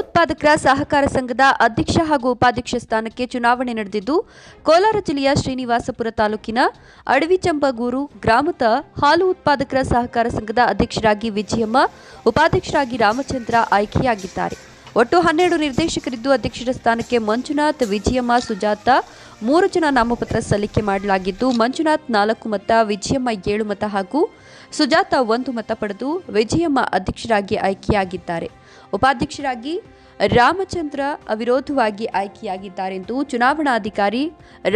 ಉತ್ಪಾದಕರ ಸಹಕಾರ ಸಂಘದ ಅಧ್ಯಕ್ಷ ಹಾಗೂ ಉಪಾಧ್ಯಕ್ಷ ಸ್ಥಾನಕ್ಕೆ ಚುನಾವಣೆ ನಡೆದಿದ್ದು, ಕೋಲಾರ ಜಿಲ್ಲೆಯ ಶ್ರೀನಿವಾಸಪುರ ತಾಲೂಕಿನ ಅಡವಿಚಂಬಗೂರು ಗ್ರಾಮದ ಹಾಲು ಉತ್ಪಾದಕರ ಸಹಕಾರ ಸಂಘದ ಅಧ್ಯಕ್ಷರಾಗಿ ವಿಜಯಮ್ಮ, ಉಪಾಧ್ಯಕ್ಷರಾಗಿ ರಾಮಚಂದ್ರ ಆಯ್ಕೆಯಾಗಿದ್ದಾರೆ. ಒಟ್ಟು ಹನ್ನೆರಡು ನಿರ್ದೇಶಕರಿದ್ದು, ಅಧ್ಯಕ್ಷರ ಸ್ಥಾನಕ್ಕೆ ಮಂಜುನಾಥ್, ವಿಜಯಮ್ಮ, ಸುಜಾತ ಮೂರು ಜನ ನಾಮಪತ್ರ ಸಲ್ಲಿಕೆ ಮಾಡಲಾಗಿದ್ದು, ಮಂಜುನಾಥ್ ನಾಲ್ಕು ಮತ, ವಿಜಯಮ್ಮ ಏಳು ಮತ ಹಾಗೂ ಸುಜಾತ ಒಂದು ಮತ ಪಡೆದು ವಿಜಯಮ್ಮ ಅಧ್ಯಕ್ಷರಾಗಿ ಆಯ್ಕೆಯಾಗಿದ್ದಾರೆ. ಉಪಾಧ್ಯಕ್ಷರಾಗಿ ರಾಮಚಂದ್ರ ಅವಿರೋಧವಾಗಿ ಆಯ್ಕೆಯಾಗಿದ್ದಾರೆಂದು ಚುನಾವಣಾಧಿಕಾರಿ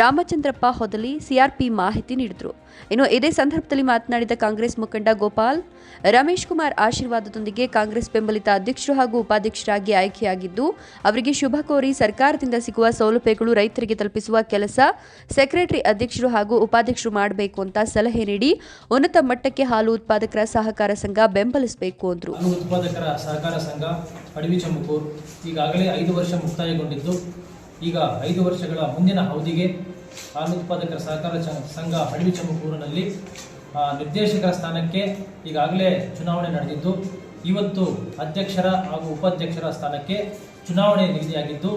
ರಾಮಚಂದ್ರಪ್ಪ ಹೊದಲಿ ಸಿಆರ್ಪಿ ಮಾಹಿತಿ ನೀಡಿದರು. ಇನ್ನು ಇದೇ ಸಂದರ್ಭದಲ್ಲಿ ಮಾತನಾಡಿದ ಕಾಂಗ್ರೆಸ್ ಮುಖಂಡ ಗೋಪಾಲ್, ರಮೇಶ್ ಕುಮಾರ್ ಆಶೀರ್ವಾದದೊಂದಿಗೆ ಕಾಂಗ್ರೆಸ್ ಬೆಂಬಲಿತ ಅಧ್ಯಕ್ಷರು ಹಾಗೂ ಉಪಾಧ್ಯಕ್ಷರಾಗಿ ಆಯ್ಕೆಯಾಗಿದ್ದು, ಅವರಿಗೆ ಶುಭ ಕೋರಿ ಸರ್ಕಾರದಿಂದ ಸಿಗುವ ಸೌಲಭ್ಯಗಳು ರೈತರಿಗೆ ತಲುಪಿಸುವ ಕೆಲಸ ಸೆಕ್ರೆಟರಿ ಅಧ್ಯಕ್ಷರು ಹಾಗೂ ಉಪಾಧ್ಯಕ್ಷರು ಮಾಡಬೇಕು ಅಂತ ಸಲಹೆ ನೀಡಿ ಉನ್ನತ ಮಟ್ಟಕ್ಕೆ ಹಾಲು ಉತ್ಪಾದಕರ ಸಹಕಾರ ಸಂಘ ಬೆಂಬಲಿಸಬೇಕು ಅಂದರು. ಅಡವಿ ಚಮಕೂರ್ ಈಗಾಗಲೇ ಐದು ವರ್ಷ ಮುಕ್ತಾಯಗೊಂಡಿದ್ದು, ಈಗ ಐದು ವರ್ಷಗಳ ಮುಂದಿನ ಅವಧಿಗೆ ಹಾಲು ಉತ್ಪಾದಕರ ಸಹಕಾರ ಸಂಘ ಅಡವಿ ಚಮಕೂರಿನಲ್ಲಿ ನಿರ್ದೇಶಕರ ಸ್ಥಾನಕ್ಕೆ ಈಗಾಗಲೇ ಚುನಾವಣೆ ನಡೆದಿದ್ದು, ಇವತ್ತು ಅಧ್ಯಕ್ಷರ ಹಾಗೂ ಉಪಾಧ್ಯಕ್ಷರ ಸ್ಥಾನಕ್ಕೆ ಚುನಾವಣೆ ನಿಗದಿಯಾಗಿದ್ದು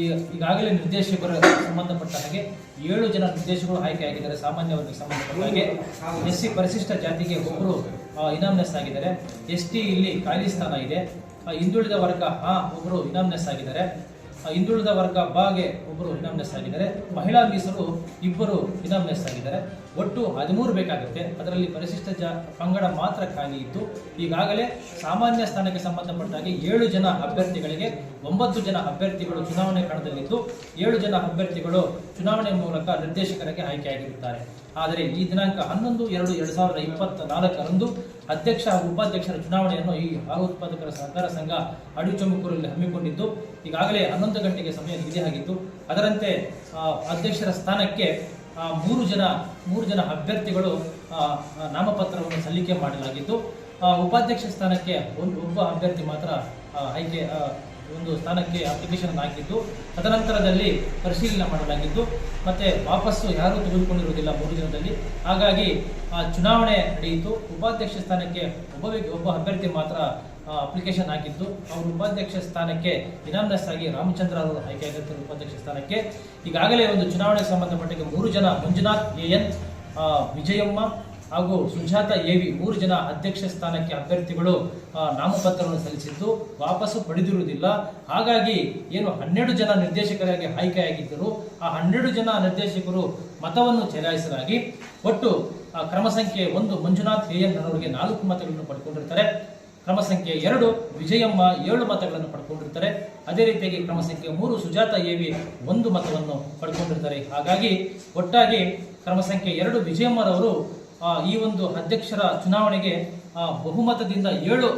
ಈ, ಈಗಾಗಲೇ ನಿರ್ದೇಶಕರ ಸಂಬಂಧಪಟ್ಟ ಹಾಗೆ ಏಳು ಜನ ನಿರ್ದೇಶಕರು ಆಯ್ಕೆಯಾಗಿದ್ದಾರೆ ಸಾಮಾನ್ಯ ಸಂಬಂಧಪಟ್ಟ ಹಾಗೆ. ಎಸ್ ಸಿ ಪರಿಶಿಷ್ಟ ಜಾತಿಗೆ ಒಬ್ಬರು ಇನಾಮ್ನೆಸ್ ಆಗಿದ್ದಾರೆ. ಎಸ್ ಟಿ ಇಲ್ಲಿ ಖಾಲಿ ಸ್ಥಾನ ಇದೆ. ಹಿಂದುಳಿದ ವರ್ಗ ಆ ಒಬ್ಬರು ಇನಾಮ್ನೆಸ್ ಆಗಿದ್ದಾರೆ. ಹಿಂದುಳಿದ ವರ್ಗ ಬಾಗೆ ಒಬ್ಬರು ಇನಾಮ್ನೆಸ್ ಆಗಿದ್ದಾರೆ. ಮಹಿಳಾ ಮೀಸಲು ಇಬ್ಬರು ಇನಾಮ್ನೆಸ್ ಆಗಿದ್ದಾರೆ. ಒಟ್ಟು ಹದಿಮೂರು ಬೇಕಾಗುತ್ತೆ. ಅದರಲ್ಲಿ ಪರಿಶಿಷ್ಟ ಜ ಪಂಗಡ ಮಾತ್ರ ಖಾಲಿ ಇದ್ದು ಈಗಾಗಲೇ ಸಾಮಾನ್ಯ ಸ್ಥಾನಕ್ಕೆ ಸಂಬಂಧಪಟ್ಟ ಹಾಗೆ ಏಳು ಜನ ಅಭ್ಯರ್ಥಿಗಳಿಗೆ ಒಂಬತ್ತು ಜನ ಅಭ್ಯರ್ಥಿಗಳು ಚುನಾವಣೆ ಕಣದಲ್ಲಿದ್ದು, ಏಳು ಜನ ಅಭ್ಯರ್ಥಿಗಳು ಚುನಾವಣೆ ಮೂಲಕ ನಿರ್ದೇಶಕರಿಗೆ ಆಯ್ಕೆಯಾಗಿರುತ್ತಾರೆ. ಆದರೆ ಈ ದಿನಾಂಕ ಹನ್ನೊಂದು, ಎರಡು ಎರಡು ಸಾವಿರದ ಇಪ್ಪತ್ತ ನಾಲ್ಕರಂದು ಅಧ್ಯಕ್ಷ ಹಾಗೂ ಉಪಾಧ್ಯಕ್ಷರ ಚುನಾವಣೆಯನ್ನು ಈ ಹಾಲು ಉತ್ಪಾದಕರ ಸಹಕಾರ ಸಂಘ ಅಡಿಚುಮುಕೂರಲ್ಲಿ ಹಮ್ಮಿಕೊಂಡಿದ್ದು, ಈಗಾಗಲೇ ಹನ್ನೊಂದು ಗಂಟೆಗೆ ಸಮಯ ನಿಗದಿಯಾಗಿತ್ತು. ಅದರಂತೆ ಅಧ್ಯಕ್ಷರ ಸ್ಥಾನಕ್ಕೆ ಮೂರು ಜನ ಮೂರು ಜನ ಅಭ್ಯರ್ಥಿಗಳು ನಾಮಪತ್ರವನ್ನು ಸಲ್ಲಿಕೆ ಮಾಡಲಾಗಿದ್ದು ಆ, ಉಪಾಧ್ಯಕ್ಷ ಸ್ಥಾನಕ್ಕೆ ಒಂದು ಒಬ್ಬ ಅಭ್ಯರ್ಥಿ ಮಾತ್ರ ಆಯ್ಕೆ ಒಂದು ಸ್ಥಾನಕ್ಕೆ ಅಪ್ಲಿಕೇಶನ್ ಹಾಕಿದ್ದು ತದನಂತರದಲ್ಲಿ ಪರಿಶೀಲನೆ ಮಾಡಲಾಗಿದ್ದು ಮತ್ತೆ ವಾಪಸ್ಸು ಯಾರೂ ತೆಗೆದುಕೊಂಡಿರುವುದಿಲ್ಲ ಮೂರು ದಿನದಲ್ಲಿ. ಹಾಗಾಗಿ ಆ, ಚುನಾವಣೆ ನಡೆಯಿತು. ಉಪಾಧ್ಯಕ್ಷ ಸ್ಥಾನಕ್ಕೆ ಒಬ್ಬ ಒಬ್ಬ ಅಭ್ಯರ್ಥಿ ಮಾತ್ರ ಅಪ್ಲಿಕೇಶನ್ ಹಾಕಿದ್ದು ಅವರು ಉಪಾಧ್ಯಕ್ಷ ಸ್ಥಾನಕ್ಕೆ ಇನಾಮ್ನೆಸ್ ಆಗಿ ರಾಮಚಂದ್ರ ಅವರು ಆಯ್ಕೆಯಾಗಿರ್ತಾರೆ ಉಪಾಧ್ಯಕ್ಷ ಸ್ಥಾನಕ್ಕೆ. ಈಗಾಗಲೇ ಒಂದು ಚುನಾವಣೆಗೆ ಸಂಬಂಧಪಟ್ಟಂತೆ ಮೂರು ಜನ ಮಂಜುನಾಥ್ ಎ ಎನ್ ವಿಜಯಮ್ಮ ಹಾಗೂ ಸುಜಾತ ಎವಿ ಮೂರು ಜನ ಅಧ್ಯಕ್ಷ ಸ್ಥಾನಕ್ಕೆ ಅಭ್ಯರ್ಥಿಗಳು ನಾಮಪತ್ರವನ್ನು ಸಲ್ಲಿಸಿದ್ದು, ವಾಪಸ್ಸು ಪಡೆದಿರುವುದಿಲ್ಲ. ಹಾಗಾಗಿ ಏನು ಹನ್ನೆರಡು ಜನ ನಿರ್ದೇಶಕರಾಗಿ ಆಯ್ಕೆಯಾಗಿದ್ದರು ಆ ಹನ್ನೆರಡು ಜನ ನಿರ್ದೇಶಕರು ಮತವನ್ನು ಚಲಾಯಿಸಲಾಗಿ, ಒಟ್ಟು ಕ್ರಮ ಸಂಖ್ಯೆ ಒಂದು ಮಂಜುನಾಥ್ ಎ ಎನ್ ಅವರಿಗೆ ನಾಲ್ಕು ಮತಗಳನ್ನು ಪಡ್ಕೊಂಡಿರ್ತಾರೆ. ಕ್ರಮ ಸಂಖ್ಯೆ ಎರಡು, ವಿಜಯಮ್ಮ ಏಳು ಮತಗಳನ್ನು ಪಡ್ಕೊಂಡಿರ್ತಾರೆ. ಅದೇ ರೀತಿಯಾಗಿ ಕ್ರಮ ಸಂಖ್ಯೆ ಮೂರು, ಸುಜಾತ ಎವಿ ಒಂದು ಮತವನ್ನು ಪಡ್ಕೊಂಡಿರ್ತಾರೆ. ಹಾಗಾಗಿ ಒಟ್ಟಾಗಿ ಕ್ರಮ ಸಂಖ್ಯೆ ಎರಡು, ವಿಜಯಮ್ಮರವರು ಈ ಒಂದು ಅಧ್ಯಕ್ಷರ ಚುನಾವಣೆಗೆ ಬಹುಮತದಿಂದ ಏಳು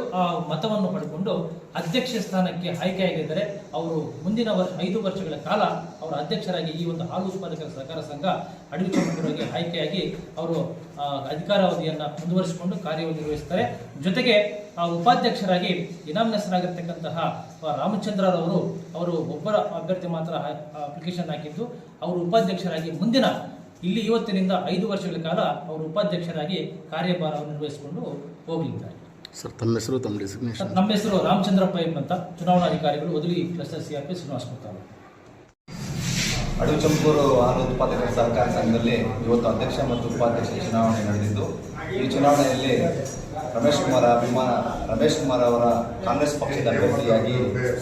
ಮತವನ್ನು ಪಡ್ಕೊಂಡು ಅಧ್ಯಕ್ಷ ಸ್ಥಾನಕ್ಕೆ ಆಯ್ಕೆಯಾಗಿದ್ದಾರೆ. ಅವರು ಮುಂದಿನ ವರ್ಷ ಐದು ವರ್ಷಗಳ ಕಾಲ ಅವರ ಅಧ್ಯಕ್ಷರಾಗಿ ಈ ಒಂದು ಹಾಲು ಉತ್ಪಾದಕರ ಸಹಕಾರ ಸಂಘ ಅಡವಿ ಆಯ್ಕೆಯಾಗಿ ಅವರು ಅಧಿಕಾರಾವಧಿಯನ್ನು ಮುಂದುವರಿಸಿಕೊಂಡು ಕಾರ್ಯವನ್ನು ನಿರ್ವಹಿಸ್ತಾರೆ. ಜೊತೆಗೆ ಆ ಉಪಾಧ್ಯಕ್ಷರಾಗಿ ಇನಾಮಿನೇಷನ್ ರಾಮಚಂದ್ರರವರು ಅವರು ಒಬ್ಬರ ಅಭ್ಯರ್ಥಿ ಮಾತ್ರ ಅಪ್ಲಿಕೇಶನ್ ಹಾಕಿದ್ದು. ಅವರು ಉಪಾಧ್ಯಕ್ಷರಾಗಿ ಮುಂದಿನ ಇಲ್ಲಿ ಇವತ್ತಿನಿಂದ ಐದು ವರ್ಷಗಳ ಕಾಲ ಅವರು ಉಪಾಧ್ಯಕ್ಷರಾಗಿ ಕಾರ್ಯಭಾರವನ್ನು ನಿರ್ವಹಿಸಿಕೊಂಡು ಹೋಗಲಿದ್ದಾರೆ. ಸರ್ ತಮ್ಮ ಹೆಸರು ತಮ್ಮ ಡೆಸಿಗ್ನೇಷನ್ ನಮ್ಮ ಹೆಸರು ರಾಮಚಂದ್ರಪ್ಪ ಎಂಬಂತ ಚುನಾವಣಾಧಿಕಾರಿಗಳು ಒದಲಿ ಕ್ಲಸ್ಟರ್ ಪಿ ಶ್ರೀನಿವಾಸ ಕೊಡ್ತಾರೆ ಅಡುಚಂಪೂರು ಆಹಾರ ಹಾಲು ಉತ್ಪಾದಕರ ಸಹಕಾರ ಸಂಘದಲ್ಲಿ ಇವತ್ತು ಅಧ್ಯಕ್ಷ ಮತ್ತು ಉಪಾಧ್ಯಕ್ಷ ಚುನಾವಣೆ ನಡೆದಿದ್ದು. ಈ ಚುನಾವಣೆಯಲ್ಲಿ ರಮೇಶ್ ಕುಮಾರ್ ಅಭಿಮಾನ, ರಮೇಶ್ ಕುಮಾರ್ ಅವರ ಕಾಂಗ್ರೆಸ್ ಪಕ್ಷದ ಅಭ್ಯರ್ಥಿಯಾಗಿ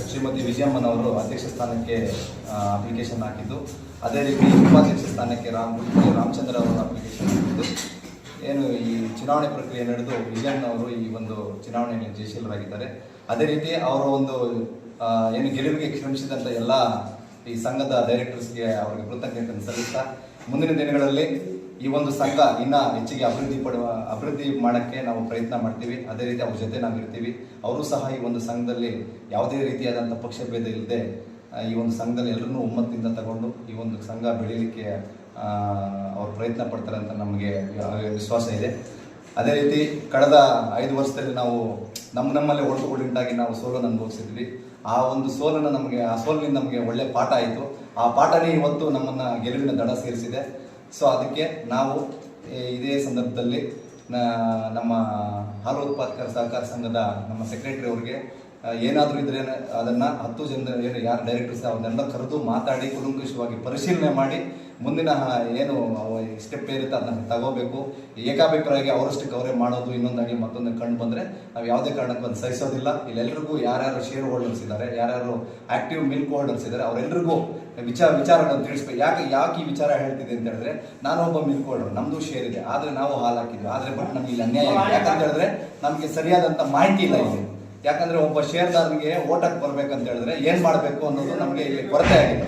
ಶ್ರೀಮತಿ ವಿಜಯಮ್ಮನವರು ಅಧ್ಯಕ್ಷ ಸ್ಥಾನಕ್ಕೆ ಅಪ್ಲಿಕೇಶನ್ ಹಾಕಿದ್ದು. ಅದೇ ರೀತಿ ಉಪಾಧ್ಯಕ್ಷ ಸ್ಥಾನಕ್ಕೆ ರಾಮ್ ರಾಮಚಂದ್ರ ಅವರ ಅಪ್ಲಿಕೇಶನ್ ಹಾಕಿದ್ದು. ಏನು ಈ ಚುನಾವಣೆ ಪ್ರಕ್ರಿಯೆ ನಡೆದು ವಿಜಯಣ್ಣ ಅವರು ಈ ಒಂದು ಚುನಾವಣೆಯಲ್ಲಿ ಜಯಶೀಲರಾಗಿದ್ದಾರೆ. ಅದೇ ರೀತಿ ಅವರ ಒಂದು ಏನು ಗೆಲುವಿಗೆ ಶ್ರಮಿಸಿದಂಥ ಎಲ್ಲ ಈ ಸಂಘದ ಡೈರೆಕ್ಟರ್ಸ್ಗೆ ಅವರಿಗೆ ಕೃತಜ್ಞತೆಯನ್ನು ಸಲ್ಲಿಸ್ತಾ, ಮುಂದಿನ ದಿನಗಳಲ್ಲಿ ಈ ಒಂದು ಸಂಘ ಇನ್ನ ಹೆಚ್ಚಿಗೆ ಅಭಿವೃದ್ಧಿ ಪಡುವ, ಅಭಿವೃದ್ಧಿ ಮಾಡೋಕ್ಕೆ ನಾವು ಪ್ರಯತ್ನ ಮಾಡ್ತೀವಿ. ಅದೇ ರೀತಿ ಅವ್ರ ಜೊತೆ ನಾವು ಇರ್ತೀವಿ. ಅವರು ಸಹ ಈ ಒಂದು ಸಂಘದಲ್ಲಿ ಯಾವುದೇ ರೀತಿಯಾದಂಥ ಪಕ್ಷಭೇದ ಇಲ್ಲದೆ ಈ ಒಂದು ಸಂಘದಲ್ಲಿ ಎಲ್ಲರನ್ನೂ ಒಮ್ಮತದಿಂದ ತಗೊಂಡು ಈ ಒಂದು ಸಂಘ ಬೆಳೀಲಿಕ್ಕೆ ಅವರು ಪ್ರಯತ್ನ ಪಡ್ತಾರೆ ಅಂತ ನಮಗೆ ವಿಶ್ವಾಸ ಇದೆ. ಅದೇ ರೀತಿ ಕಳೆದ ಐದು ವರ್ಷದಲ್ಲಿ ನಾವು ನಮ್ಮ ನಮ್ಮಲ್ಲೇ ಒಳತುಕೊಳ್ಳುಂಟಾಗಿ ನಾವು ಸೋಲನ್ನು ಅನುಭವಿಸಿದ್ವಿ. ಆ ಒಂದು ಸೋಲನ್ನು ನಮಗೆ, ಆ ಸೋಲಿನಿಂದ ನಮಗೆ ಒಳ್ಳೆ ಪಾಠ ಆಯಿತು. ಆ ಪಾಠನೇ ಇವತ್ತು ನಮ್ಮನ್ನು ಗೆಲುವಿನ ದಡ ಸೇರಿಸಿದೆ. ಸೊ ಅದಕ್ಕೆ ನಾವು ಇದೇ ಸಂದರ್ಭದಲ್ಲಿ ನಮ್ಮ ಹಾಲು ಉತ್ಪಾದಕರ ಸಹಕಾರ ಸಂಘದ ನಮ್ಮ ಸೆಕ್ರೆಟರಿ ಅವರಿಗೆ ಏನಾದರೂ ಇದ್ರೆ ಅದನ್ನು ಹತ್ತು ಜನ ಏನು ಯಾರು ಡೈರೆಕ್ಟರ್ಸ್ ಅವನ್ನೆಲ್ಲ ಕರೆದು ಮಾತಾಡಿ, ಕುಲಂಕುಷವಾಗಿ ಪರಿಶೀಲನೆ ಮಾಡಿ, ಮುಂದಿನ ಏನು ಸ್ಟೆಪ್ ಏನಿರುತ್ತೆ ಅದನ್ನ ತಗೋಬೇಕು. ಏಕಾಭಿಪ್ರಾಯವಾಗಿ ಅವರಷ್ಟಕ್ಕೆ ಅವರೇ ಮಾಡೋದು ಇನ್ನೊಂದಾಗಿ ಮತ್ತೊಂದು ಕಂಡು ಬಂದರೆ ನಾವು ಯಾವುದೇ ಕಾರಣಕ್ಕೂ ಅದು ಸಹಿಸೋದಿಲ್ಲ. ಇಲ್ಲೆಲ್ಲರಿಗೂ ಯಾರ್ಯಾರು ಶೇರ್ ಹೋಲ್ಡರ್ಸ್ ಇದ್ದಾರೆ ಯಾರ್ಯಾರು ಆಕ್ಟಿವ್ ಮಿಲ್ಕ್ ಹೋಲ್ಡರ್ಸ್ ಇದ್ದಾರೆ ಅವರೆಲ್ಲರಿಗೂ ವಿಚಾರ, ವಿಚಾರಗಳನ್ನು ತಿಳಿಸ್ಬೇಕು. ಯಾಕೆ ಯಾಕೆ ಈ ವಿಚಾರ ಹೇಳ್ತಿದೆ ಅಂತ ಹೇಳಿದ್ರೆ, ನಾನು ಒಬ್ಬ ಮಿಲ್ಕ್ ಹೋಲ್ಡರ್ ನಮ್ದು ಶೇರ್ ಇದೆ, ಆದರೆ ನಾವು ಹಾಲು ಹಾಕಿದ್ವಿ, ಆದರೆ ಬಟ್ ನಮಗೆ ಇಲ್ಲಿ ಅನ್ಯಾಯ ಯಾಕಂತ ಹೇಳಿದ್ರೆ ನಮಗೆ ಸರಿಯಾದಂಥ ಮಾಹಿತಿ ಇಲ್ಲ ಇಲ್ಲಿ. ಯಾಕಂದ್ರೆ ಒಬ್ಬ ಶೇರ್ದಾರನಿಗೆ ಓಟಕ್ಕೆ ಬರ್ಬೇಕಂತ ಹೇಳಿದ್ರೆ ಏನ್ ಮಾಡಬೇಕು ಅನ್ನೋದು ನಮಗೆ ಇಲ್ಲಿ ಕೊರತೆ ಆಗಿದೆ.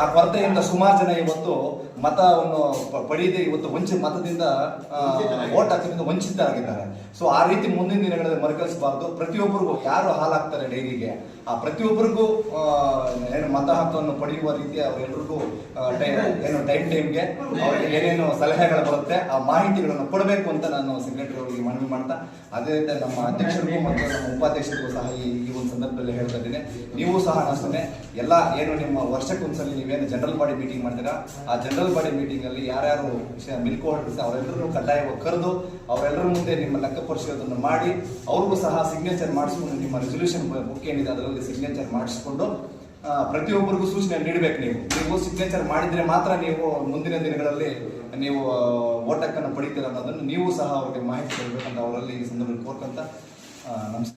ಆ ಕೊರತೆಯಿಂದ ಸುಮಾರು ಜನ ಇವತ್ತು ಮತವನ್ನು ಪಡೆಯದೆ ಇವತ್ತು ವಂಚ ಮತದಿಂದ ಓಟ್ ಹಾಕೋದ್ರಿಂದ ವಂಚಿತರಾಗಿದ್ದಾರೆ. ಸೊ ಆ ರೀತಿ ಮುಂದಿನ ದಿನಗಳಲ್ಲಿ ಮರುಕಳಿಸಬಾರ್ದು. ಪ್ರತಿಯೊಬ್ಬರಿಗೂ ಯಾರು ಹಾಲಾಗ್ತಾರೆ ಡೈರಿಗೆ? ಆ ಪ್ರತಿಯೊಬ್ಬರಿಗೂ ಏನು ಮತ ಹಕ್ಕನ್ನು ಪಡೆಯುವ ರೀತಿ ಅವರೆಲ್ಲರಿಗೂ ಏನು ಟೈಮ್ ಟೈಮ್ಗೆ ಅವರಿಗೆ ಏನೇನು ಸಲಹೆಗಳು ಬರುತ್ತೆ ಆ ಮಾಹಿತಿಗಳನ್ನು ಕೊಡಬೇಕು ಅಂತ ನಾನು ಸೆಕ್ರೆಟರಿ ಅವರಿಗೆ ಮನವಿ ಮಾಡ್ತಾ ಅದೇ ರೀತಿ ನಮ್ಮ ಅಧ್ಯಕ್ಷರಿಗೂ ಮತ್ತು ನಮ್ಮ ಉಪಾಧ್ಯಕ್ಷರಿಗೂ ಸಹ ಈ ಈ ಒಂದು ಸಂದರ್ಭದಲ್ಲಿ ಹೇಳ್ತಾ ಇದ್ದೀನಿ. ನೀವು ಸಹ ಅಷ್ಟೇ ಎಲ್ಲ ಏನು ನಿಮ್ಮ ವರ್ಷಕ್ಕೊಂದ್ಸಲಿ ನೀವೇನು ಜನರಲ್ ಬಾಡಿ ಮೀಟಿಂಗ್ ಮಾಡ್ತೀರಾ? ಆ ಜನರಲ್ ಬಾಡಿ ಮೀಟಿಂಗ್ ಅಲ್ಲಿ ವಿಷಯ ಮಿಲ್ಕೋ ಹೋಲ್ಡರ್ಸ್ ಅವರೆಲ್ಲರೂ ಕಡ್ಡಾಯವಾಗಿ ಕರೆದು ಅವರೆಲ್ಲರ ಮುಂದೆ ನಿಮ್ಮ ಲೆಕ್ಕ ಪರಿಶೋಧನೆ ಮಾಡಿ, ಅವ್ರಿಗೂ ಸಹ ಸಿಗ್ನೇಚರ್ ಮಾಡಿಸ್ಕೊಂಡು ನಿಮ್ಮ ರೆಸೊಲ್ಯೂಷನ್ ಬುಕ್ ಏನಿದೆ ಅದರಲ್ಲಿ ಸಿಗ್ನೇಚರ್ ಮಾಡಿಸ್ಕೊಂಡು ಪ್ರತಿಯೊಬ್ಬರಿಗೂ ಸೂಚನೆ ನೀಡಬೇಕು ನೀವು. ನೀವು ಸಿಗ್ನೇಚರ್ ಮಾಡಿದ್ರೆ ಮಾತ್ರ ನೀವು ಮುಂದಿನ ದಿನಗಳಲ್ಲಿ ನೀವು ಓಟಕ್ಕನ್ನು ಪಡಿತೀರ ಅನ್ನೋದನ್ನು ನೀವು ಸಹ ಅವರಿಗೆ ಮಾಹಿತಿ ಕೊಡಬೇಕಂತ ಅವರಲ್ಲಿ ಈ ಸಂದರ್ಭದಲ್ಲಿ ಕೋರ್ಕಂತ ನಮಸ್ಕಾರ